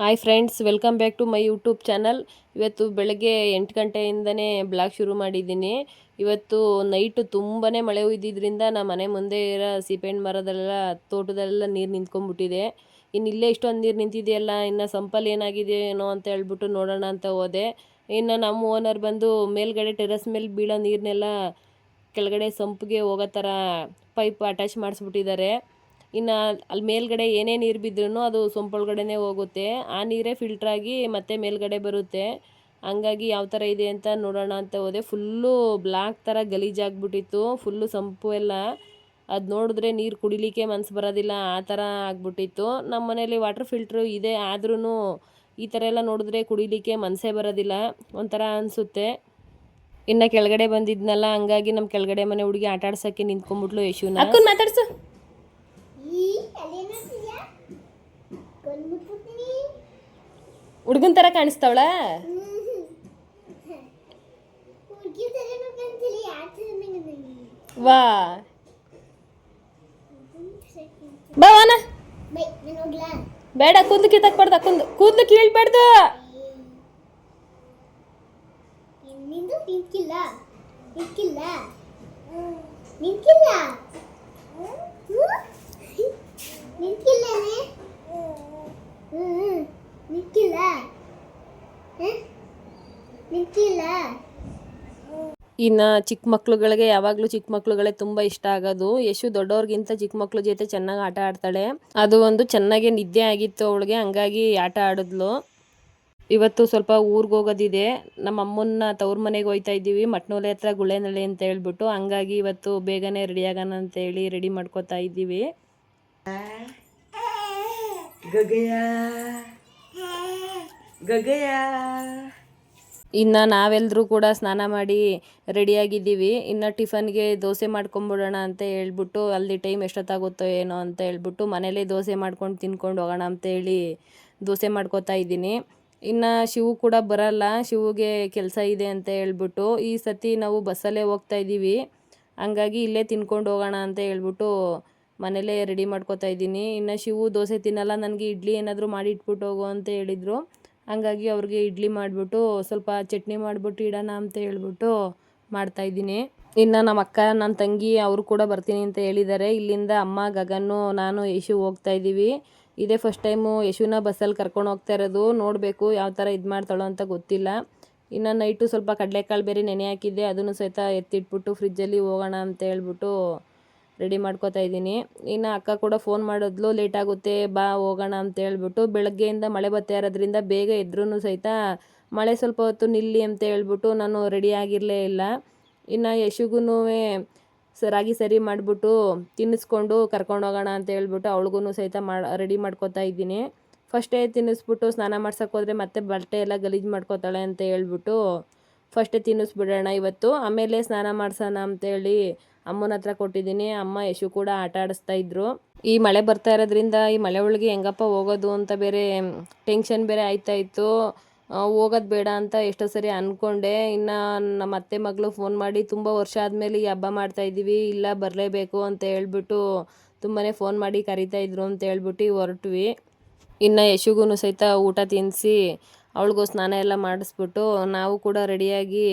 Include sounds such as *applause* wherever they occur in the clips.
Hi friends welcome back to my YouTube channel ಇವತ್ತು ಬೆಳಗ್ಗೆ ಎಂಟು ಗಂಟೆಯಿಂದನೇ ಬ್ಲಾಗ್ ಶುರು ಮಾಡಿದ್ದೀನಿ. ಇವತ್ತು ನೈಟು ತುಂಬಾ ಮಳೆ ಹುಯ್ದಿದ್ರಿಂದ ನಮ್ಮ ಮನೆ ಮುಂದೆ ಇರೋ ಸೀಬೆಹಣ್ಣು ಮರದಲ್ಲೆಲ್ಲ, ತೋಟದಲ್ಲೆಲ್ಲ ನೀರು ನಿಂತ್ಕೊಂಡ್ಬಿಟ್ಟಿದೆ. ಇನ್ನು ಇಲ್ಲೇ ಇಷ್ಟೊಂದು ನೀರು ನಿಂತಿದೆಯಲ್ಲ, ಇನ್ನು ಸಂಪಲ್ಲಿ ಏನಾಗಿದೆ ಏನೋ ಅಂತ ಹೇಳ್ಬಿಟ್ಟು ನೋಡೋಣ ಅಂತ ಹೋದೆ. ಇನ್ನು ನಮ್ಮ ಓನರ್ ಬಂದು ಮೇಲ್ಗಡೆ ಟೆರೆಸ್ ಮೇಲೆ ಬೀಳೋ ನೀರನ್ನೆಲ್ಲ ಕೆಳಗಡೆ ಸಂಪಿಗೆ ಹೋಗೋ ಥರ ಪೈಪ್ ಅಟ್ಯಾಚ್ ಮಾಡಿಸ್ಬಿಟ್ಟಿದ್ದಾರೆ. ಇನ್ನು ಅಲ್ಲಿ ಮೇಲ್ಗಡೆ ಏನೇ ನೀರು ಬಿದ್ರೂ ಅದು ಸೊಂಪೊಳಗಡೆನೇ ಹೋಗುತ್ತೆ. ಆ ನೀರೇ ಫಿಲ್ಟ್ರಾಗಿ ಮತ್ತೆ ಮೇಲ್ಗಡೆ ಬರುತ್ತೆ. ಹಂಗಾಗಿ ಯಾವ ಥರ ಇದೆ ಅಂತ ನೋಡೋಣ ಅಂತ ಹೋದೆ. ಫುಲ್ಲು ಬ್ಲ್ಯಾಕ್ ಥರ ಗಲೀಜಾಗ್ಬಿಟ್ಟಿತ್ತು ಫುಲ್ಲು ಸಂಪು ಎಲ್ಲ. ಅದು ನೋಡಿದ್ರೆ ನೀರು ಕುಡಿಲಿಕ್ಕೆ ಮನಸ್ಸು ಬರೋದಿಲ್ಲ. ಆ ಥರ ಆಗ್ಬಿಟ್ಟಿತ್ತು. ನಮ್ಮ ಮನೇಲಿ ವಾಟರ್ ಫಿಲ್ಟ್ರು ಇದೆ ಆದ್ರೂ ಈ ಥರ ಎಲ್ಲ ನೋಡಿದ್ರೆ ಕುಡಿಲಿಕ್ಕೆ ಮನಸ್ಸೇ ಬರೋದಿಲ್ಲ. ಒಂಥರ ಅನಿಸುತ್ತೆ. ಇನ್ನು ಕೆಳಗಡೆ ಬಂದಿದ್ನಲ್ಲ, ಹಂಗಾಗಿ ನಮ್ಮ ಕೆಳಗಡೆ ಮನೆ ಹುಡುಗಿ ಆಟಾಡ್ಸೋಕ್ಕೆ ನಿಂತ್ಕೊಂಡ್ಬಿಟ್ಲು ಯಶುನ. ಮಾತಾಡ್ಸು. ಹುಡುಗನ ಥರ ಕಾಣಿಸ್ತಾವಳ? ವಾ. ಬಾವನ ಬೇಡ ಕೂದ್ಲು ಕಿತ್ತಕ್ಬಾರ್ದು ಅಕ್ಕಂದು ಕೂದ್ಲು ಕೀಳ್ಬಾರ್ದು. ನಿಂತಿಲ್ಲ ನಿಂಕಿಲ್ಲ ಇನ್ನು ಚಿಕ್ಕ ಮಕ್ಳುಗಳಿಗೆ, ಯಾವಾಗಲೂ ಚಿಕ್ಕ ಮಕ್ಳುಗಳೇ ತುಂಬ ಇಷ್ಟ ಆಗೋದು. ಯಶು ದೊಡ್ಡವ್ರಿಗಿಂತ ಚಿಕ್ಕ ಮಕ್ಳ ಜೊತೆ ಚೆನ್ನಾಗಿ ಆಟ ಆಡ್ತಾಳೆ. ಅದು ಒಂದು ಚೆನ್ನಾಗಿ ನಿದ್ದೆ ಆಗಿತ್ತು ಅವಳಿಗೆ, ಹಂಗಾಗಿ ಆಟ ಆಡಿದ್ಲು. ಇವತ್ತು ಸ್ವಲ್ಪ ಊರಿಗೆ ಹೋಗೋದಿದೆ. ನಮ್ಮ ಅಮ್ಮನ್ನ ತವ್ರ ಮನೆಗೆ ಹೋಯ್ತಾ ಇದ್ದೀವಿ. ಮಟ್ನೋಲೆ ಹತ್ರ ಗುಳೆನಳ್ಳಿ ಅಂತ ಹೇಳ್ಬಿಟ್ಟು, ಹಂಗಾಗಿ ಇವತ್ತು ಬೇಗನೆ ರೆಡಿ ಆಗೋಣ ಅಂತೇಳಿ ರೆಡಿ ಮಾಡ್ಕೋತಾ ಇದ್ದೀವಿ. ಗಗಯ. ಗಗಯ. ಇನ್ನು ನಾವೆಲ್ಲರೂ ಕೂಡ ಸ್ನಾನ ಮಾಡಿ ರೆಡಿಯಾಗಿದ್ದೀವಿ. ಇನ್ನು ಟಿಫನ್ಗೆ ದೋಸೆ ಮಾಡ್ಕೊಂಬಿಡೋಣ ಅಂತ ಹೇಳ್ಬಿಟ್ಟು ಅಲ್ಲಿ ಟೈಮ್ ಎಷ್ಟೊತ್ತಾಗುತ್ತೋ ಏನೋ ಅಂತ ಹೇಳ್ಬಿಟ್ಟು ಮನೇಲೇ ದೋಸೆ ಮಾಡ್ಕೊಂಡು ತಿನ್ಕೊಂಡು ಹೋಗೋಣ ಅಂತೇಳಿ ದೋಸೆ ಮಾಡ್ಕೋತಾ ಇದ್ದೀನಿ. ಇನ್ನು ಶಿವು ಕೂಡ ಬರಲ್ಲ. ಶಿವುಗೆ ಕೆಲಸ ಇದೆ ಅಂತ ಹೇಳ್ಬಿಟ್ಟು ಈ ಸತಿ ನಾವು ಬಸ್ಸಲ್ಲೇ ಹೋಗ್ತಾ ಇದ್ದೀವಿ. ಹಂಗಾಗಿ ಇಲ್ಲೇ ತಿನ್ಕೊಂಡು ಹೋಗೋಣ ಅಂತ ಹೇಳ್ಬಿಟ್ಟು ಮನೇಲೇ ರೆಡಿ ಮಾಡ್ಕೋತಾ ಇದ್ದೀನಿ. ಇನ್ನು ಶಿವು ದೋಸೆ ತಿನ್ನಲ್ಲ, ನನಗೆ ಇಡ್ಲಿ ಏನಾದರೂ ಮಾಡಿ ಇಟ್ಬಿಟ್ಟು ಹೋಗು ಅಂತ ಹೇಳಿದರು. ಹಂಗಾಗಿ ಅವ್ರಿಗೆ ಇಡ್ಲಿ ಮಾಡಿಬಿಟ್ಟು ಸ್ವಲ್ಪ ಚಟ್ನಿ ಮಾಡಿಬಿಟ್ಟು ಇಡೋಣ ಅಂತ ಹೇಳ್ಬಿಟ್ಟು ಮಾಡ್ತಾಯಿದ್ದೀನಿ ಇನ್ನು ನಮ್ಮ ಅಕ್ಕ ನನ್ನ ತಂಗಿ ಅವರು ಕೂಡ ಬರ್ತೀನಿ ಅಂತ ಹೇಳಿದ್ದಾರೆ. ಇಲ್ಲಿಂದ ಅಮ್ಮ, ಗಗನ್ನು, ನಾನು, ಯಶು ಹೋಗ್ತಾ ಇದ್ದೀವಿ. ಇದೇ ಫಸ್ಟ್ ಟೈಮು ಯಶುನ ಬಸ್ಸಲ್ಲಿ ಕರ್ಕೊಂಡು ಹೋಗ್ತಾ ಇರೋದು. ನೋಡಬೇಕು ಯಾವ ಥರ ಇದು ಮಾಡ್ತಾಳೋ ಅಂತ ಗೊತ್ತಿಲ್ಲ. ಇನ್ನು ನೈಟು ಸ್ವಲ್ಪ ಕಡಲೆಕಾಳು ಬೇರೆ ನೆನೆ ಹಾಕಿದ್ದೆ. ಅದನ್ನು ಸಹಿತ ಎತ್ತಿಟ್ಬಿಟ್ಟು ಫ್ರಿಜ್ಜಲ್ಲಿ ಹೋಗೋಣ ಅಂತ ಹೇಳ್ಬಿಟ್ಟು ರೆಡಿ ಮಾಡ್ಕೋತಾ ಇದ್ದೀನಿ. ಇನ್ನು ಅಕ್ಕ ಕೂಡ ಫೋನ್ ಮಾಡಿದ್ಲು ಲೇಟ್ ಆಗುತ್ತೆ, ಬಾ, ಹೋಗೋಣ ಅಂತ ಹೇಳ್ಬಿಟ್ಟು ಬೆಳಗ್ಗೆಯಿಂದ ಮಳೆ ಬರ್ತಾ ಇರೋದ್ರಿಂದ ಬೇಗ ಇದ್ರೂ ಸಹಿತ ಮಳೆ ಸ್ವಲ್ಪ ಹೊತ್ತು ನಿಲ್ಲಿ ಅಂತ ಹೇಳ್ಬಿಟ್ಟು ನಾನು ರೆಡಿ ಆಗಿರಲೇ ಇಲ್ಲ. ಇನ್ನು ಯಶುಗೂ ಸರಾಗಿ ಸರಿ ಮಾಡಿಬಿಟ್ಟು ತಿನ್ನಿಸ್ಕೊಂಡು ಕರ್ಕೊಂಡು ಹೋಗೋಣ ಅಂತ ಹೇಳ್ಬಿಟ್ಟು ಅವಳಿಗೂ ಸಹಿತ ಮಾಡಿ ರೆಡಿ ಮಾಡ್ಕೋತಾ ಇದ್ದೀನಿ. ಫಸ್ಟೇ ತಿನ್ನಿಸ್ಬಿಟ್ಟು ಸ್ನಾನ ಹೋದರೆ ಮತ್ತೆ ಬಟ್ಟೆ ಎಲ್ಲ ಗಲೀಜು ಮಾಡ್ಕೋತಾಳೆ ಅಂತ ಹೇಳ್ಬಿಟ್ಟು ಫಸ್ಟೇ ತಿನ್ನಿಸ್ಬಿಡೋಣ ಇವತ್ತು. ಆಮೇಲೆ ಸ್ನಾನ ಮಾಡ್ಸೋಣ ಅಂತೇಳಿ ಅಮ್ಮನ ಹತ್ರ ಕೊಟ್ಟಿದ್ದೀನಿ. ಅಮ್ಮ ಯಶು ಕೂಡ ಆಟ ಆಡಿಸ್ತಾ ಇದ್ರು. ಈ ಮಳೆ ಬರ್ತಾ ಇರೋದ್ರಿಂದ ಈ ಮಳೆ ಒಳಗೆ ಹೆಂಗಪ್ಪ ಹೋಗೋದು ಅಂತ ಬೇರೆ ಟೆನ್ಷನ್ ಬೇರೆ ಆಯ್ತಾ ಇತ್ತು. ಹೋಗೋದು ಬೇಡ ಅಂತ ಎಷ್ಟೋ ಸರಿ ಅಂದ್ಕೊಂಡೆ ಇನ್ನು ನಮ್ಮ ಅತ್ತೆ ಮಗಳು ಫೋನ್ ಮಾಡಿ ತುಂಬ ವರ್ಷ ಆದಮೇಲೆ ಈ ಹಬ್ಬ ಮಾಡ್ತಾ ಇದ್ದೀವಿ, ಇಲ್ಲ ಬರಲೇಬೇಕು ಅಂತ ಹೇಳ್ಬಿಟ್ಟು ತುಂಬಾ ಫೋನ್ ಮಾಡಿ ಕರಿತಾ ಇದ್ರು ಅಂತ ಹೇಳ್ಬಿಟ್ಟು ಹೊರಟ್ವಿ. ಇನ್ನು ಯಶುಗೂ ಸಹಿತ ಊಟ ತಿನ್ನಿಸಿ ಅವಳಿಗೂ ಸ್ನಾನ ಎಲ್ಲ ಮಾಡಿಸ್ಬಿಟ್ಟು ನಾವು ಕೂಡ ರೆಡಿಯಾಗಿ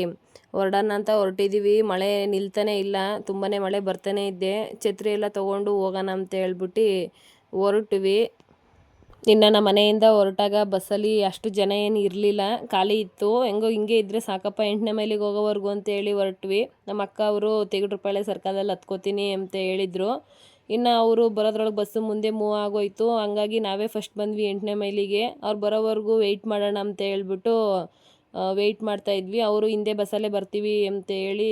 ಹೊರಡೋಣ ಅಂತ ಹೊರಟಿದ್ದೀವಿ ಮಳೆ ನಿಲ್ತಾನೆ ಇಲ್ಲ. ತುಂಬಾ ಮಳೆ ಬರ್ತಾನೆ ಇದ್ದೆ ಛತ್ರಿ ಎಲ್ಲ ತೊಗೊಂಡು ಹೋಗೋಣ ಅಂತ ಹೇಳ್ಬಿಟ್ಟು ಹೊರಟ್ವಿ. ಇನ್ನು ನಮ್ಮ ಮನೆಯಿಂದ ಹೊರಟಾಗ ಬಸ್ಸಲ್ಲಿ ಅಷ್ಟು ಜನ ಏನು ಇರಲಿಲ್ಲ. ಖಾಲಿ ಇತ್ತು. ಹೆಂಗೋ ಹಿಂಗೆ ಇದ್ದರೆ ಸಾಕಪ್ಪ ಎಂಟನೇ ಮೈಲಿಗೆ ಹೋಗೋವರೆಗೂ ಅಂತ ಹೇಳಿ ಹೊರಟ್ವಿ. ನಮ್ಮ ಅಕ್ಕ ಅವರು ತೆಗಡ್ರಪಾಳೆ ಸರ್ಕಲಲ್ಲಿ ಹತ್ಕೋತೀನಿ ಅಂತ ಹೇಳಿದರು. ಇನ್ನು ಅವರು ಬರೋದ್ರೊಳಗೆ ಬಸ್ಸು ಮುಂದೆ ಮೂವ್ ಆಗೋಯ್ತು. ಹಂಗಾಗಿ ನಾವೇ ಫಸ್ಟ್ ಬಂದ್ವಿ ಎಂಟನೇ ಮೈಲಿಗೆ. ಅವ್ರು ಬರೋವರೆಗೂ ವೆಯ್ಟ್ ಮಾಡೋಣ ಅಂತ ಹೇಳ್ಬಿಟ್ಟು ವೆಯ್ಟ್ ಮಾಡ್ತಾ ಇದ್ವಿ. ಅವರು ಹಿಂದೆ ಬಸ್ಸಲ್ಲೇ ಬರ್ತೀವಿ ಅಂತ ಹೇಳಿ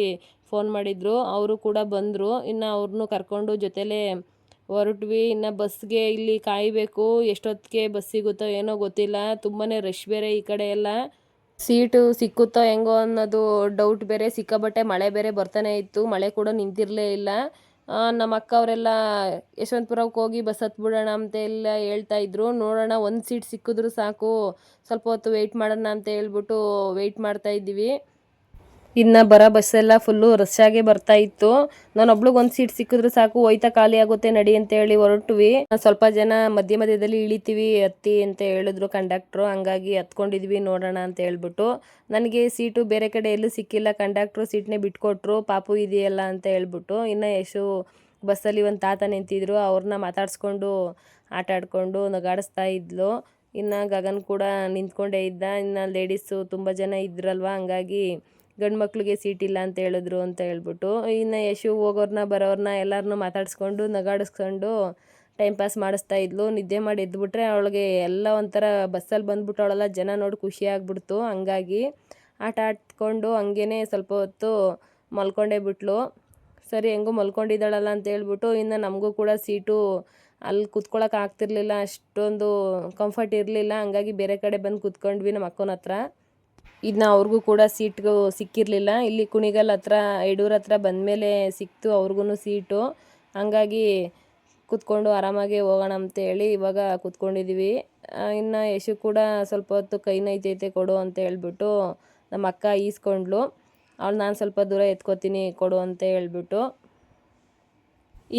ಫೋನ್ ಮಾಡಿದರು. ಅವರು ಕೂಡ ಬಂದರು. ಇನ್ನು ಅವ್ರನ್ನೂ ಕರ್ಕೊಂಡು ಜೊತೆಲೇ ಹೊರಟ್ವಿ. ಇನ್ನು ಬಸ್ಗೆ ಇಲ್ಲಿ ಕಾಯಬೇಕು. ಎಷ್ಟೊತ್ತಿಗೆ ಬಸ್ ಸಿಗುತ್ತೋ ಏನೋ ಗೊತ್ತಿಲ್ಲ. ತುಂಬಾ ರಶ್ ಬೇರೆ ಈ ಕಡೆ ಎಲ್ಲ. ಸೀಟು ಸಿಕ್ಕುತ್ತೋ ಹೆಂಗೋ ಅನ್ನೋದು ಡೌಟ್ ಬೇರೆ. ಸಿಕ್ಕಾಬಟ್ಟೆ ಮಳೆ ಬೇರೆ ಬರ್ತಾನೆ ಇತ್ತು. ಮಳೆ ಕೂಡ ನಿಂತಿರಲೇ ಇಲ್ಲ. ನಮ್ಮ ಅಕ್ಕ ಅವರೆಲ್ಲ ಯಶವಂತಪುರಕ್ಕೆ ಹೋಗಿ ಬಸ್ ಹತ್ಬಿಡೋಣ ಅಂತ ಎಲ್ಲ ಹೇಳ್ತಾ ಇದ್ರು. ನೋಡೋಣ, ಒಂದು ಸೀಟ್ ಸಿಕ್ಕಿದ್ರು ಸಾಕು. ಸ್ವಲ್ಪ ಹೊತ್ತು ವೆಯ್ಟ್ ಮಾಡೋಣ ಅಂತ ಹೇಳ್ಬಿಟ್ಟು ವೆಯ್ಟ್ ಮಾಡ್ತಾ ಇದ್ದೀವಿ. ಇನ್ನು ಬರೋ ಬಸ್ಸೆಲ್ಲ ಫುಲ್ಲು ರಶ್ಶಾಗೆ ಬರ್ತಾ ಇತ್ತು. ನಾನು ಒಬ್ಳಿಗೆ ಒಂದು ಸೀಟ್ ಸಿಕ್ಕಿದ್ರೆ ಸಾಕು, ಹೋಯ್ತಾ ಖಾಲಿ ಆಗುತ್ತೆ ನಡಿ ಅಂತ ಹೇಳಿ ಹೊರಟ್ವಿ. ಸ್ವಲ್ಪ ಜನ ಮಧ್ಯ ಮಧ್ಯದಲ್ಲಿ ಇಳಿತೀವಿ ಹತ್ತಿ ಅಂತ ಹೇಳಿದ್ರು ಕಂಡಕ್ಟ್ರು ಹಂಗಾಗಿ ಹತ್ಕೊಂಡಿದ್ವಿ ನೋಡೋಣ ಅಂತ ಹೇಳ್ಬಿಟ್ಟು. ನನಗೆ ಸೀಟು ಬೇರೆ ಕಡೆ ಎಲ್ಲೂ ಸಿಕ್ಕಿಲ್ಲ ಕಂಡಕ್ಟ್ರು ಸೀಟ್ನೇ ಬಿಟ್ಕೊಟ್ರು, ಪಾಪು ಇದೆಯಲ್ಲ ಅಂತ ಹೇಳ್ಬಿಟ್ಟು. ಇನ್ನು ಯಶು ಬಸ್ಸಲ್ಲಿ ಒಂದು ತಾತ ನಿಂತಿದ್ರು ಅವ್ರನ್ನ ಮಾತಾಡಿಸ್ಕೊಂಡು, ಆಟ ಆಡ್ಕೊಂಡು ನಗಾಡಿಸ್ತಾ ಇದ್ಲು. ಇನ್ನು ಗಗನ್ ಕೂಡ ನಿಂತ್ಕೊಂಡೇ ಇದ್ದ, ಇನ್ನು ಲೇಡೀಸು ತುಂಬ ಜನ ಇದ್ರಲ್ವ, ಹಂಗಾಗಿ ಗಂಡು ಮಕ್ಳಿಗೆ ಸೀಟ್ ಇಲ್ಲ ಅಂತ ಹೇಳಿದ್ರು ಅಂತ ಹೇಳ್ಬಿಟ್ಟು, ಇನ್ನು ಯಶು ಹೋಗೋರ್ನ ಬರೋರ್ನ ಎಲ್ಲರನ್ನೂ ಮಾತಾಡಿಸ್ಕೊಂಡು, ನಗಾಡಿಸ್ಕೊಂಡು ಟೈಮ್ ಪಾಸ್ ಮಾಡಿಸ್ತಾ ಇದ್ಲು. ನಿದ್ದೆ ಮಾಡಿ ಎದ್ಬಿಟ್ರೆ ಅವಳಿಗೆ ಎಲ್ಲ ಒಂಥರ ಬಸ್ಸಲ್ಲಿ ಬಂದ್ಬಿಟ್ಟು ಅವಳೆಲ್ಲ ಜನ ನೋಡಿ ಖುಷಿ ಆಗ್ಬಿಡ್ತು. ಹಂಗಾಗಿ ಆಟ ಆಡ್ಕೊಂಡು ಹಂಗೇ ಸ್ವಲ್ಪ ಹೊತ್ತು ಮಲ್ಕೊಂಡೇ ಬಿಟ್ಲು. ಸರಿ, ಹೆಂಗೂ ಮಲ್ಕೊಂಡಿದ್ದಾಳಲ್ಲ ಅಂತ ಹೇಳ್ಬಿಟ್ಟು ಇನ್ನು ನಮಗೂ ಕೂಡ ಸೀಟು ಅಲ್ಲಿ ಕುತ್ಕೊಳಕ್ಕೆ ಆಗ್ತಿರ್ಲಿಲ್ಲ, ಅಷ್ಟೊಂದು ಕಂಫರ್ಟ್ ಇರಲಿಲ್ಲ. ಹಂಗಾಗಿ ಬೇರೆ ಕಡೆ ಬಂದು ಕುತ್ಕೊಂಡ್ವಿ ನಮ್ಮ ಅಕ್ಕನ ಹತ್ರ. ಇದನ್ನ ಅವ್ರಿಗೂ ಕೂಡ ಸೀಟ್ಗೂ ಸಿಕ್ಕಿರಲಿಲ್ಲ. ಇಲ್ಲಿ ಕುಣಿಗಲ್ ಹತ್ರ, ಯಡೂರ್ ಹತ್ರ ಬಂದಮೇಲೆ ಸಿಕ್ತು ಅವ್ರಿಗೂ ಸೀಟು. ಹಂಗಾಗಿ ಕೂತ್ಕೊಂಡು ಆರಾಮಾಗಿ ಹೋಗೋಣ ಅಂತೇಳಿ ಇವಾಗ ಕೂತ್ಕೊಂಡಿದ್ದೀವಿ ಇನ್ನು ಯಶು ಕೂಡ ಸ್ವಲ್ಪ ಹೊತ್ತು ಕೈ ನೈತೈತೆ ಕೊಡು ಅಂತ ಹೇಳ್ಬಿಟ್ಟು ನಮ್ಮ ಅಕ್ಕ ಈಸ್ಕೊಂಡ್ಲು ಅವಳು ನಾನು ಸ್ವಲ್ಪ ದೂರ ಎತ್ಕೋತೀನಿ ಕೊಡು ಅಂತ ಹೇಳ್ಬಿಟ್ಟು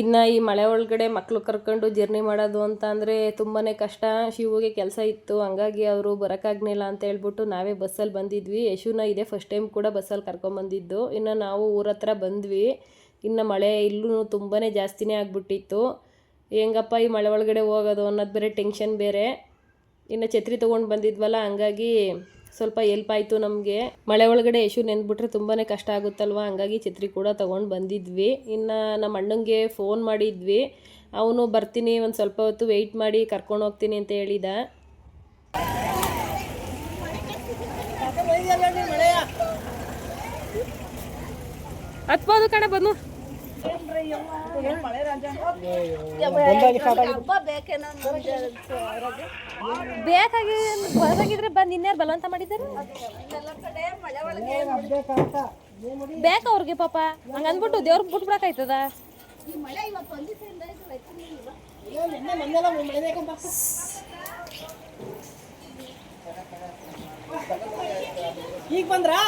ಇನ್ನು ಈ ಮಳೆ ಒಳಗಡೆ ಮಕ್ಕಳು ಕರ್ಕೊಂಡು ಜರ್ನಿ ಮಾಡೋದು ಅಂತ ಅಂದರೆ ತುಂಬಾ ಕಷ್ಟ. ಶಿವುಗೆ ಕೆಲಸ ಇತ್ತು, ಹಂಗಾಗಿ ಅವರು ಬರೋಕ್ಕಾಗ್ಲಿಲ್ಲ ಅಂತ ಹೇಳ್ಬಿಟ್ಟು ನಾವೇ ಬಸ್ಸಲ್ಲಿ ಬಂದಿದ್ವಿ. ಯಶುನ ಇದೇ ಫಸ್ಟ್ ಟೈಮ್ ಕೂಡ ಬಸ್ಸಲ್ಲಿ ಕರ್ಕೊಂಬಂದಿದ್ದು ಇನ್ನು ನಾವು ಊರ ಹತ್ರ ಬಂದ್ವಿ. ಇನ್ನು ಮಳೆ ಇಲ್ಲೂ ತುಂಬಾ ಜಾಸ್ತಿನೇ ಆಗ್ಬಿಟ್ಟಿತ್ತು. ಹೆಂಗಪ್ಪ ಈ ಮಳೆ ಒಳಗಡೆ ಹೋಗೋದು ಅನ್ನೋದು ಬೇರೆ ಟೆನ್ಷನ್ ಬೇರೆ. ಇನ್ನು ಛತ್ರಿ ತೊಗೊಂಡು ಬಂದಿದ್ವಲ್ಲ, ಹಂಗಾಗಿ ಸ್ವಲ್ಪ ಎಲ್ಪ್ ಆಯಿತು ನಮಗೆ. ಮಳೆ ಒಳಗಡೆ ಯಶು ನೆನ್ಬಿಟ್ರೆ ತುಂಬಾ ಕಷ್ಟ ಆಗುತ್ತಲ್ವಾ? ಹಂಗಾಗಿ ಛತ್ರಿ ಕೂಡ ತೊಗೊಂಡು ಬಂದಿದ್ವಿ. ಇನ್ನು ನಮ್ಮ ಅಣ್ಣಂಗೆ ಫೋನ್ ಮಾಡಿದ್ವಿ. ಅವನು ಬರ್ತೀನಿ, ಒಂದು ಸ್ವಲ್ಪ ಹೊತ್ತು ವೆಯ್ಟ್ ಮಾಡಿ ಕರ್ಕೊಂಡು ಹೋಗ್ತೀನಿ ಅಂತ ಹೇಳಿದ. ಹತ್ಬೋದು ಕಣ ಬಂದು ಬೇಕಾಗಿ ಹೊರಗಾಗಿದ್ರೆ ಬಂದು ಇನ್ಯಾರು ಬಲವಂತ ಮಾಡಿದ್ದಾರೆ? ಬೇಕ ಅವ್ರಿಗೆ ಪಾಪ? ಹಂಗ ಅಂದ್ಬಿಟ್ಟು ದೇವ್ರಿಗೆ ಬಿಟ್ಬಿಡಕಾಯ್ತದ ಈಗ ಬಂದ್ರಾ?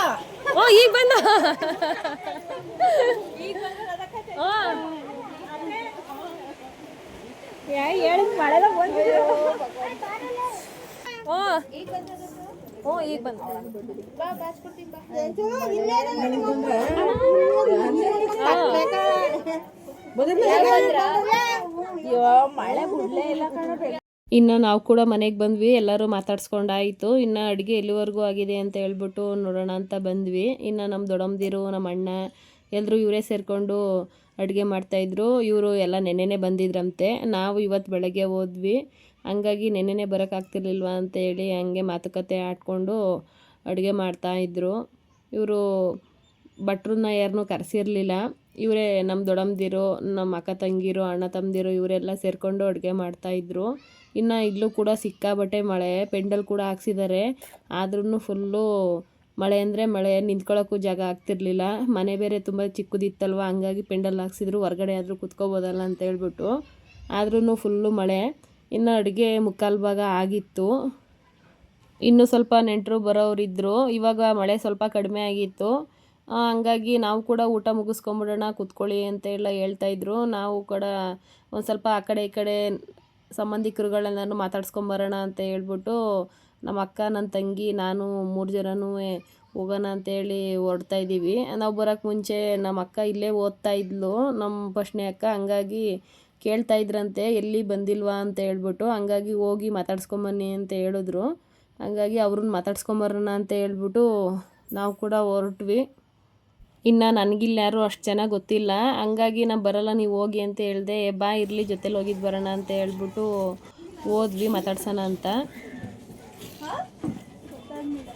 ಓ ಈಗ ಬಂದ. ಓ ಓ ಇನ್ನು ನಾವು ಕೂಡ ಮನೆಗೆ ಬಂದ್ವಿ, ಎಲ್ಲರೂ ಮಾತಾಡ್ಸ್ಕೊಂಡಾಯಿತು. ಇನ್ನು ಅಡುಗೆ ಎಲ್ಲಿವರೆಗೂ ಆಗಿದೆ ಅಂತ ಹೇಳ್ಬಿಟ್ಟು ನೋಡೋಣ ಅಂತ ಬಂದ್ವಿ. ಇನ್ನು ನಮ್ಮ ದೊಡಮ್ದಿರು ನಮ್ಮ ಅಣ್ಣ ಎಲ್ಲರೂ ಇವರೇ ಸೇರಿಕೊಂಡು ಅಡುಗೆ ಮಾಡ್ತಾಯಿದ್ರು ಇವರು ಎಲ್ಲ ನೆನ್ನೆನೇ ಬಂದಿದ್ರಂತೆ. ನಾವು ಇವತ್ತು ಬೆಳಗ್ಗೆ ಹೋದ್ವಿ. ಹಂಗಾಗಿ ನೆನ್ನೆನೇ ಬರೋಕ್ಕಾಗ್ತಿರ್ಲಿಲ್ವ ಅಂತ ಹೇಳಿ ಹಂಗೆ ಮಾತುಕತೆ ಆಡಿಕೊಂಡು ಅಡುಗೆ ಮಾಡ್ತಾಯಿದ್ರು ಇವರು ಭಟ್ರನ್ನ ಯಾರನ್ನೂ ಕರೆಸಿರ್ಲಿಲ್ಲ. ಇವರೇ ನಮ್ಮ ದೊಡ್ಡಮ್ಮದಿರು ನಮ್ಮ ಅಕ್ಕ ತಂಗಿರು, ಅಣ್ಣ ತಮ್ಮದಿರು ಇವರೆಲ್ಲ ಸೇರಿಕೊಂಡು ಅಡುಗೆ ಮಾಡ್ತಾಯಿದ್ರು ಇನ್ನು ಇಲ್ಲೂ ಕೂಡ ಸಿಕ್ಕಾಬಟ್ಟೆ ಮಳೆ, ಪೆಂಡಲ್ ಕೂಡ ಹಾಕ್ಸಿದ್ದಾರೆ ಆದ್ರೂ ಫುಲ್ಲು ಮಳೆ ಅಂದರೆ ಮಳೆ ನಿಂತ್ಕೊಳ್ಳೋಕ್ಕೂ ಜಾಗ ಆಗ್ತಿರ್ಲಿಲ್ಲ. ಮನೆ ಬೇರೆ ತುಂಬ ಚಿಕ್ಕದಿತ್ತಲ್ವ, ಹಂಗಾಗಿ ಪೆಂಡಲ್ ಹಾಕ್ಸಿದ್ರು, ಹೊರಗಡೆ ಆದರೂ ಕುತ್ಕೋಬೋದಲ್ಲ ಅಂತ ಹೇಳ್ಬಿಟ್ಟು. ಆದ್ರೂ ಫುಲ್ಲು ಮಳೆ. ಇನ್ನು ಅಡುಗೆ ಮುಕ್ಕಾಲು ಭಾಗ ಆಗಿತ್ತು. ಇನ್ನು ಸ್ವಲ್ಪ ನೆಂಟರು ಬರೋರಿದ್ದರು ಇವಾಗ ಮಳೆ ಸ್ವಲ್ಪ ಕಡಿಮೆ ಆಗಿತ್ತು. ಹಂಗಾಗಿ ನಾವು ಕೂಡ ಊಟ ಮುಗಿಸ್ಕೊಂಬಿಡೋಣ, ಕುತ್ಕೊಳ್ಳಿ ಅಂತ ಎಲ್ಲ ಹೇಳ್ತಾಯಿದ್ರು ನಾವು ಕೂಡ ಒಂದು ಸ್ವಲ್ಪ ಆ ಕಡೆ ಈ ಕಡೆ ಸಂಬಂಧಿಕರುಗಳೆಲ್ಲರೂ ಮಾತಾಡ್ಸ್ಕೊಂಬರೋಣ ಅಂತ ಹೇಳ್ಬಿಟ್ಟು ನಮ್ಮ ಅಕ್ಕ, ನನ್ನ ತಂಗಿ, ನಾನು ಮೂರು ಜನನೂ ಹೋಗೋಣ ಅಂತೇಳಿ ಹೊರಡ್ತಾ ಇದ್ದೀವಿ. ನಾವು ಬರೋಕ್ಕೆ ಮುಂಚೆ ನಮ್ಮ ಅಕ್ಕ ಇಲ್ಲೇ ಓದ್ತಾ ಇದ್ಲು. ನಮ್ಮ ಫಸ್ಟ್ನೇ ಅಕ್ಕ ಹಂಗಾಗಿ ಕೇಳ್ತಾ ಇದ್ರಂತೆ, ಎಲ್ಲಿ ಬಂದಿಲ್ವಾ ಅಂತ ಹೇಳ್ಬಿಟ್ಟು ಹಂಗಾಗಿ ಹೋಗಿ ಮಾತಾಡ್ಸ್ಕೊಂಬನ್ನಿ ಅಂತ ಹೇಳಿದ್ರು. ಹಂಗಾಗಿ ಅವ್ರನ್ನ ಮಾತಾಡ್ಸ್ಕೊಂಬರೋಣ ಅಂತ ಹೇಳ್ಬಿಟ್ಟು ನಾವು ಕೂಡ ಹೊರಟ್ವಿ. ಇನ್ನು ನನಗಿಲ್ಲಾರು ಅಷ್ಟು ಚೆನ್ನಾಗಿ ಗೊತ್ತಿಲ್ಲ. ಹಂಗಾಗಿ ನಾನು ಬರಲ್ಲ, ನೀವು ಹೋಗಿ ಅಂತ ಹೇಳಿದೆ, ಬಾ, ಇರಲಿ, ಜೊತೆಲಿ ಹೋಗಿದ್ದು ಬರೋಣ ಅಂತ ಹೇಳ್ಬಿಟ್ಟು ಹೋದ್ವಿ ಮಾತಾಡ್ಸೋಣ ಅಂತ.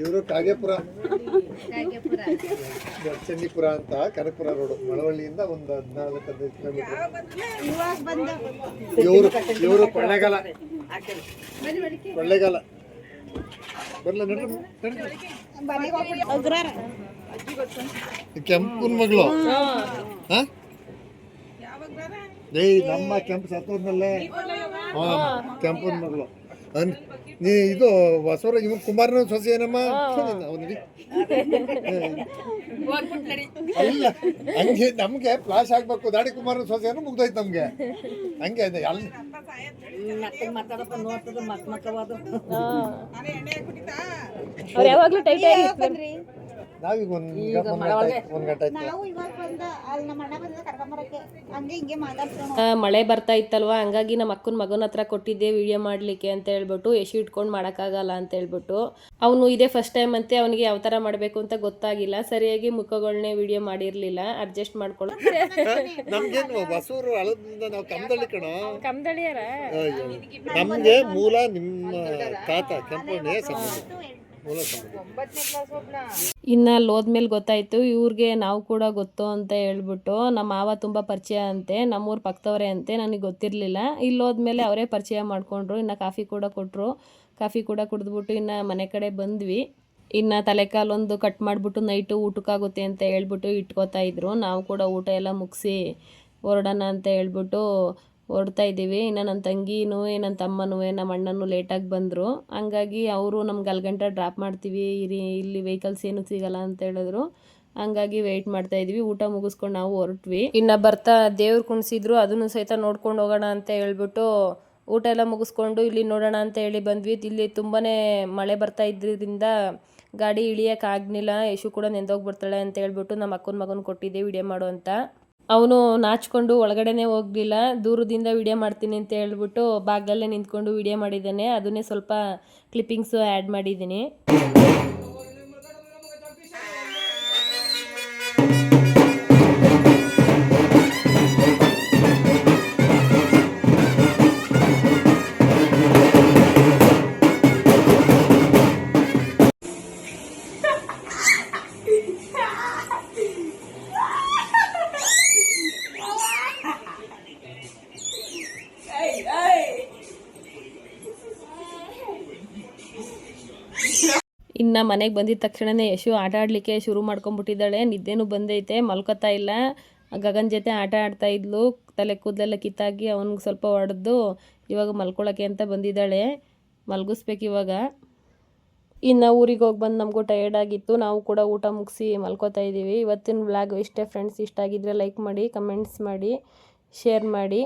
ಇವರು ಕಾಗೇಪುರ. ಚನ್ನಿಪುರ ಅಂತ ಕನಕಪುರ ರೋಡ್ ಮಳವಳ್ಳಿಯಿಂದ ಒಂದು ಹದಿನಾಲ್ಕು ಹದಿನೈದು ಕಿಲೋಮೀಟರ್. ಇವರು ಇವರು ಕೊಳ್ಳೆಗಾಲ. ಕೊಳ್ಳೆಗಾಲ. ಬರ್ಲ ನೋಡ್ರಿ ಕೆಂಪುನ್ ಮಗಳು. ಹಾ? ಏಯ್ ನಮ್ಮ ಕೆಂಪು ಸತ್ತೋದ್ನಲ್ಲೇ. ಹಾ ಕೆಂಪುನ್ ಮಗಳು. ಅನ್- ನೀ ಇದು ಬಸವರ ಇವ್ ಕುಮಾರನ ಸೊಸೆ ಏನಮ್ಮ? ಅವನಿಗೆ? ಅಲ್ಲ ಹಂಗೆ ನಮ್ಗೆ ಫ್ಲಾಶ್ ಆಗ್ಬೇಕು. ದಾಡಿ ಕುಮಾರನ ಸೊಸೆ ಏನೋ ಮುಗ್ದೋಯ್ತು ನಮ್ಗೆ. ಹಂಗೆ ಅದೇ ಅಲ್ಲಿ ಅವ್ರು ಯಾವಾಗಲೂ ಟೈಟ್ ಆಗಿ ನಾವೀಗ ಒಂದ್ ಒಂದ್ ಗಂಟೆ ಆಯ್ತು. ಮಳೆ ಬರ್ತಾ ಇತ್ತಲ್ವಾ? ಹಂಗಾಗಿ ನಮ್ಮ ಅಕ್ಕನ ಮಗನ ಹತ್ರ ಕೊಟ್ಟಿದ್ದೆ ವಿಡಿಯೋ ಮಾಡ್ಲಿಕ್ಕೆ ಅಂತ ಹೇಳ್ಬಿಟ್ಟು ಎಸಿ ಇಟ್ಕೊಂಡು ಮಾಡೋಕ್ಕಾಗಲ್ಲ ಅಂತ ಹೇಳ್ಬಿಟ್ಟು. ಅವನು ಇದೇ ಫಸ್ಟ್ ಟೈಮ್ ಅಂತೆ ಅವನಿಗೆ ಯಾವ ಥರ ಮಾಡಬೇಕು ಅಂತ ಗೊತ್ತಾಗಿಲ್ಲ. ಸರಿಯಾಗಿ ಮುಖಗಳನ್ನೇ ವಿಡಿಯೋ ಮಾಡಿರಲಿಲ್ಲ. ಅಡ್ಜಸ್ಟ್ ಮಾಡ್ಕೊಳ್ಳೋದು. ನಮ್ಗೆ *laughs* ಮೂಲ ನಿಮ್ಮ ತಾತ ಕೆಂಪಣ್ಣೆ ಇನ್ನು ಅಲ್ಲಿ ಹೋದ್ಮೇಲೆ ಗೊತ್ತಾಯಿತು, ಇವ್ರಿಗೆ ನಾವು ಕೂಡ ಗೊತ್ತು ಅಂತ ಹೇಳ್ಬಿಟ್ಟು ನಮ್ಮ ಮಾವ ತುಂಬ ಪರಿಚಯ ಅಂತೆ, ನಮ್ಮೂರ ಪಕ್ಕದವರೇ ಅಂತೆ, ನನಗೆ ಗೊತ್ತಿರಲಿಲ್ಲ. ಇಲ್ಲಿ ಹೋದ್ಮೇಲೆ ಅವರೇ ಪರಿಚಯ ಮಾಡಿಕೊಂಡ್ರು, ಇನ್ನು ಕಾಫಿ ಕೂಡ ಕೊಟ್ಟರು ಕಾಫಿ ಕೂಡ ಕುಡಿದ್ಬಿಟ್ಟು ಇನ್ನು ಮನೆ ಕಡೆ ಬಂದ್ವಿ. ಇನ್ನು ತಲೆಕಾಲೊಂದು ಕಟ್ ಮಾಡಿಬಿಟ್ಟು ನೈಟು ಊಟಕ್ಕಾಗುತ್ತೆ ಅಂತ ಹೇಳ್ಬಿಟ್ಟು ಇಟ್ಕೋತಾ ಇದ್ರು. ನಾವು ಕೂಡ ಊಟ ಎಲ್ಲ ಮುಗಿಸಿ ಹೊರಡೋಣ ಅಂತ ಹೇಳ್ಬಿಟ್ಟು ಹೊರಡ್ತಾ ಇದ್ದೀವಿ. ಇನ್ನು ನನ್ನ ತಂಗಿನೂ ನನ್ನ ತಮ್ಮನೂ ನಮ್ಮ ಅಣ್ಣನೂ ಲೇಟಾಗಿ ಬಂದರು. ಹಂಗಾಗಿ ಅವರು ನಮ್ಗೆ ಅಲ್ಲಿ ಗಂಟೆ ಡ್ರಾಪ್ ಮಾಡ್ತೀವಿ, ಇರಿ, ಇಲ್ಲಿ ವೆಹಿಕಲ್ಸ್ ಏನು ಸಿಗಲ್ಲ ಅಂತ ಹೇಳಿದ್ರು. ಹಂಗಾಗಿ ವೆಯ್ಟ್ ಮಾಡ್ತಾ ಇದ್ವಿ ಊಟ ಮುಗಿಸ್ಕೊಂಡು ನಾವು ಹೊರಟ್ವಿ. ಇನ್ನು ಬರ್ತಾ ದೇವ್ರು ಕುಣಿಸಿದ್ರು, ಅದನ್ನು ಸಹಿತ ನೋಡ್ಕೊಂಡು ಹೋಗೋಣ ಅಂತ ಹೇಳ್ಬಿಟ್ಟು ಊಟ ಎಲ್ಲ ಮುಗಿಸ್ಕೊಂಡು ಇಲ್ಲಿ ನೋಡೋಣ ಅಂತ ಹೇಳಿ ಬಂದ್ವಿ. ಇಲ್ಲಿ ತುಂಬಾ ಮಳೆ ಬರ್ತಾ ಇದ್ರಿಂದ ಗಾಡಿ ಇಳಿಯೋಕ್ಕಾಗಲಿಲ್ಲ ಯಶು ಕೂಡ ನೆಂದೋಗಿ ಬರ್ತಾಳೆ ಅಂತ ಹೇಳ್ಬಿಟ್ಟು ನಮ್ಮ ಅಕ್ಕನ ಮಗನ ಕೊಟ್ಟಿದ್ದೆ, ವಿಡಿಯೋ ಮಾಡು ಅಂತ. ಅವನು ನಾಚ್ಕೊಂಡು ಒಳಗಡೆನೇ ಹೋಗಲಿಲ್ಲ. ದೂರದಿಂದ ವಿಡಿಯೋ ಮಾಡ್ತೀನಿ ಅಂತ ಹೇಳ್ಬಿಟ್ಟು ಬಾಗಲ್ಲೇ ನಿಂತ್ಕೊಂಡು ವಿಡಿಯೋ ಮಾಡಿದ್ದಾನೆ. ಅದನ್ನೇ ಸ್ವಲ್ಪ ಕ್ಲಿಪ್ಪಿಂಗ್ಸು ಆ್ಯಡ್ ಮಾಡಿದ್ದೀನಿ. ಮನೆಗೆ ಬಂದಿದ ತಕ್ಷಣವೇ ಯಶು ಆಟ ಆಡಲಿಕ್ಕೆ ಶುರು ಮಾಡ್ಕೊಂಬಿಟ್ಟಿದ್ದಾಳೆ. ನಿದ್ದೆನೂ ಬಂದೈತೆ, ಮಲ್ಕೋತಾ ಇಲ್ಲ. ಗಗನ್ ಜೊತೆ ಆಟ ಆಡ್ತಾ ಇದ್ಲು. ತಲೆ ಕೂದಲೆಲ್ಲ ಕಿತ್ತಾಗಿ ಅವನಿಗೆ ಸ್ವಲ್ಪ ಹೊಡೆದು ಇವಾಗ ಮಲ್ಕೊಳ್ಳೋಕ್ಕೆ ಅಂತ ಬಂದಿದ್ದಾಳೆ. ಮಲಗಿಸ್ಬೇಕು ಇವಾಗ. ಇನ್ನು ಊರಿಗೆ ಹೋಗಿ ಬಂದು ನಮಗೂ ಟಯರ್ಡ್ ಆಗಿತ್ತು. ನಾವು ಕೂಡ ಊಟ ಮುಗಿಸಿ ಮಲ್ಕೋತಾ ಇದ್ದೀವಿ ಇವತ್ತಿನ ವ್ಲಾಗ್ ಇಷ್ಟೇ ಫ್ರೆಂಡ್ಸ್ ಇಷ್ಟ ಆಗಿದ್ರೆ ಲೈಕ್ ಮಾಡಿ ಕಮೆಂಟ್ಸ್ ಮಾಡಿ ಶೇರ್ ಮಾಡಿ.